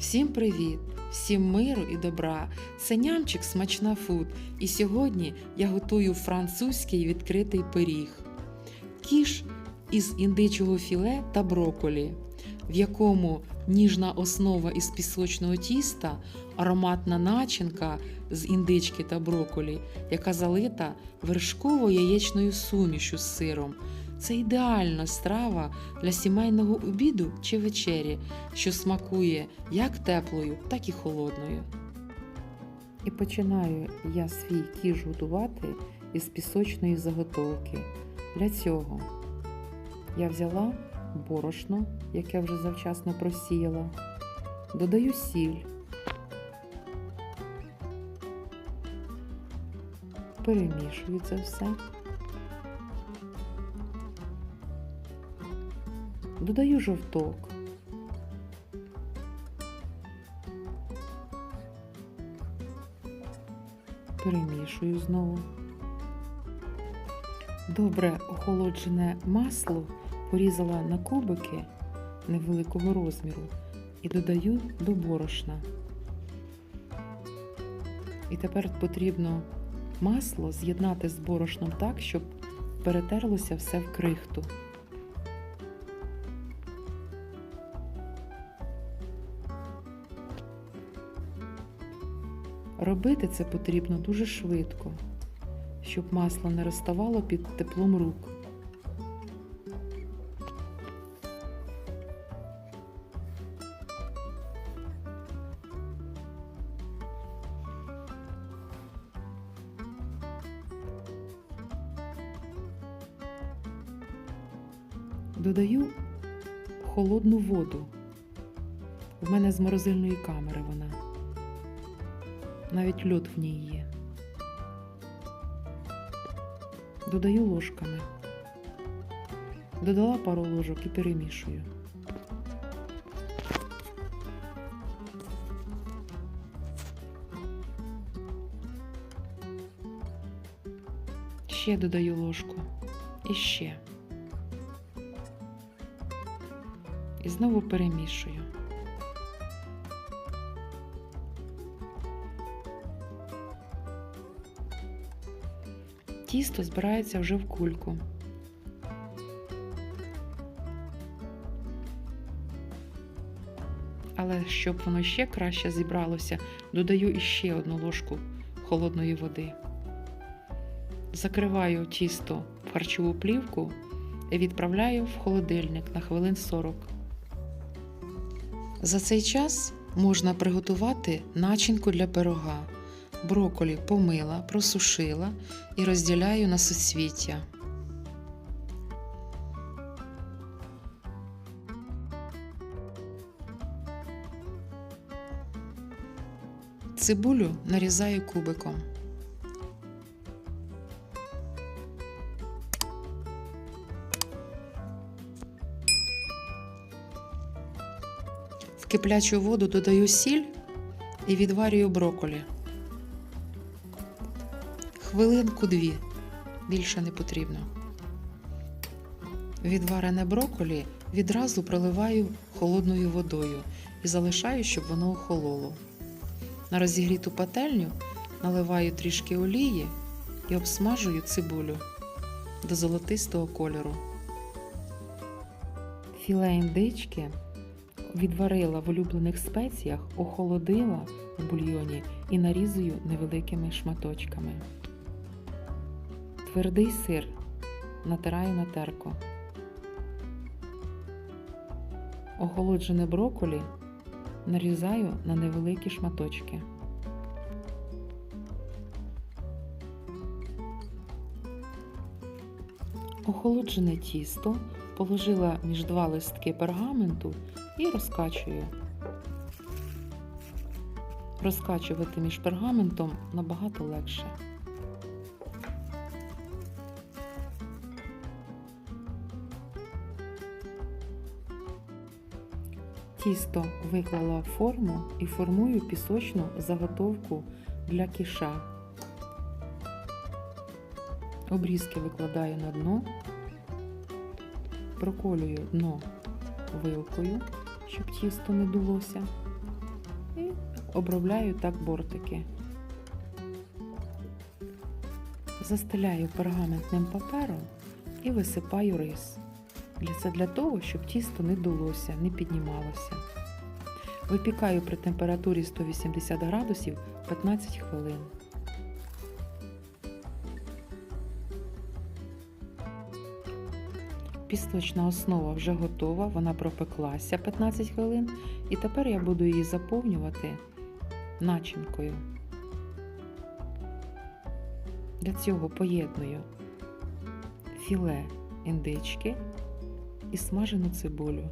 Всім привіт! Всім миру і добра! Це нямчик смачна фуд. І сьогодні я готую французький відкритий пиріг. Кіш із індичого філе та броколі, в якому ніжна основа із пісочного тіста, ароматна начинка з індички та броколі, яка залита вершково-яєчною сумішю з сиром. Це ідеальна страва для сімейного обіду чи вечері, що смакує як теплою, так і холодною. І починаю я свій кіш готувати із пісочної заготовки. Для цього я взяла борошно, яке вже завчасно просіяла, додаю сіль, перемішую це все. Додаю жовток. Перемішую знову. Добре охолоджене масло порізала на кубики невеликого розміру і додаю до борошна. І тепер потрібно масло з'єднати з борошном так, щоб перетерлося все в крихту. Робити це потрібно дуже швидко, щоб масло не розставало під теплом рук. Додаю холодну воду. В мене з морозильної камери вона. Навіть льод в ній є. Додаю ложками. Додала пару ложок і перемішую. Ще додаю ложку. І ще. І знову перемішую. Тісто збирається вже в кульку. Але щоб воно ще краще зібралося, додаю іще одну ложку холодної води. Закриваю тісто в харчову плівку і відправляю в холодильник на хвилин 40. За цей час можна приготувати начинку для пирога. Броколі помила, просушила і розділяю на суцвіття. Цибулю нарізаю кубиком. В киплячу воду додаю сіль і відварюю броколі. Хвилинку дві, більше не потрібно. Відварене броколі відразу проливаю холодною водою і залишаю, щоб воно охололо. На розігріту пательню наливаю трішки олії і обсмажую цибулю до золотистого кольору. Філе індички відварила в улюблених спеціях, охолодила в бульйоні і нарізую невеликими шматочками. Твердий сир натираю на терку. Охолоджене броколі нарізаю на невеликі шматочки. Охолоджене тісто положила між два листки пергаменту і розкачую. Розкачувати між пергаментом набагато легше. Тісто виклала в форму і формую пісочну заготовку для кіша. Обрізки викладаю на дно, проколюю дно вилкою, щоб тісто не дулося. І обробляю так бортики. Застеляю пергаментним папером і висипаю рис. Для- Це для того, щоб тісто не дулося, не піднімалося. Випікаю при температурі 180 градусів 15 хвилин. Пісочна основа вже готова, вона пропеклася 15 хвилин, і тепер я буду її заповнювати начинкою. Для цього поєдную філе індички і смажену цибулю.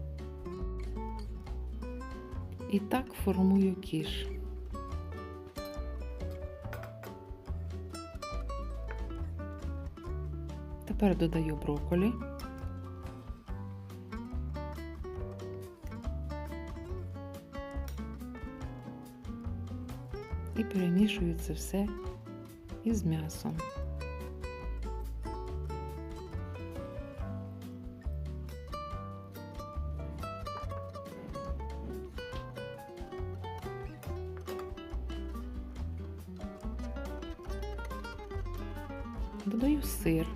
І так формую кіш. Тепер додаю брокколі. І перемішую це все із м'ясом. Додаю сир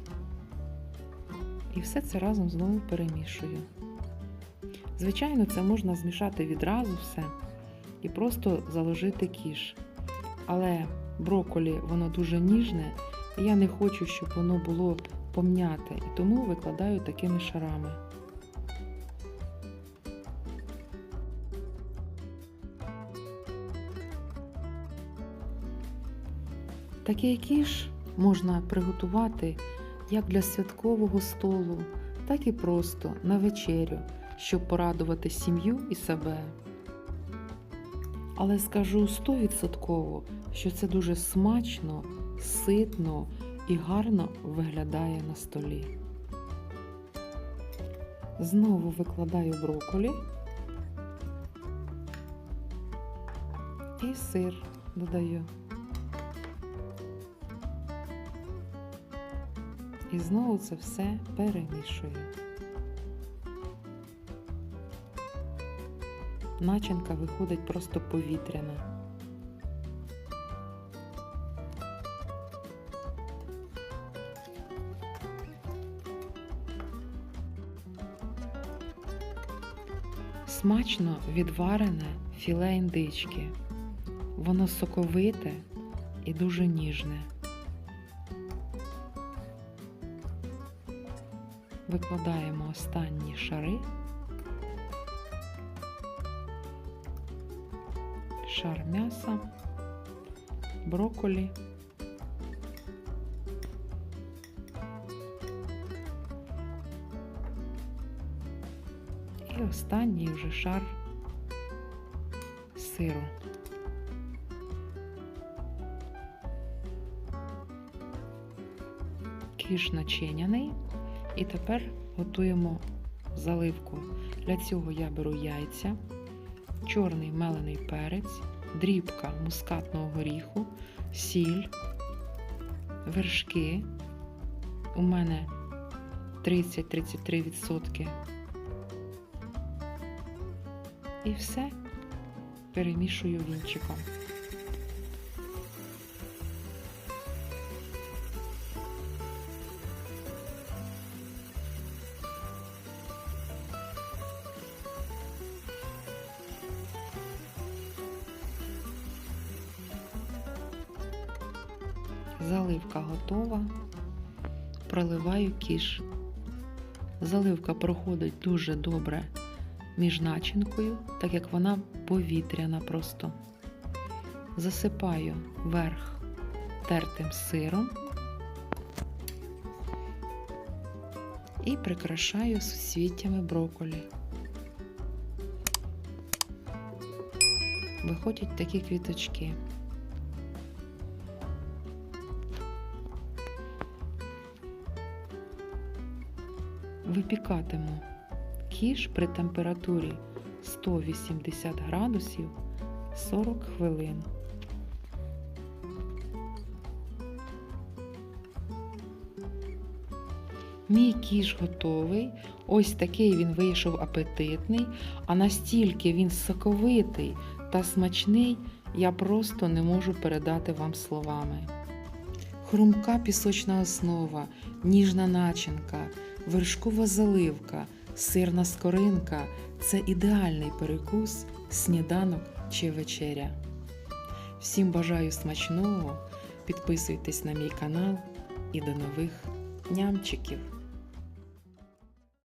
і все це разом знову перемішую. Звичайно, це можна змішати відразу все і просто заложити кіш. Але брокколі воно дуже ніжне, і я не хочу, щоб воно було помняте, і тому викладаю такими шарами. Такий кіш можна приготувати як для святкового столу, так і просто на вечерю, щоб порадувати сім'ю і себе. Але скажу стовідсотково, що це дуже смачно, ситно і гарно виглядає на столі. Знову викладаю брокколі і сир додаю. І знову це все перемішую. Начинка виходить просто повітряна. Смачно відварене філе індички. Воно соковите і дуже ніжне. Викладаємо останні шари. Шар м'яса, брокколі. І останній вже шар сиру. Кіш начиняний. І тепер готуємо заливку. Для цього я беру яйця, чорний мелений перець, дрібка мускатного горіху, сіль, вершки. У мене 30-33%. І все перемішую вінчиком. Заливка готова. Проливаю кіш. Заливка проходить дуже добре між начинкою, так як вона повітряна просто. Засипаю верх тертим сиром і прикрашаю суцвіттями брокколі. Виходять такі квіточки. Випікатиму кіш при температурі 180 градусів 40 хвилин. Мій кіш готовий. Ось такий він вийшов апетитний, а настільки він соковитий та смачний я просто не можу передати вам словами. Хрумка пісочна основа, ніжна начинка, вершкова заливка, сирна скоринка це ідеальний перекус, сніданок чи вечеря. Всім бажаю смачного, підписуйтесь на мій канал і до нових нямчиків!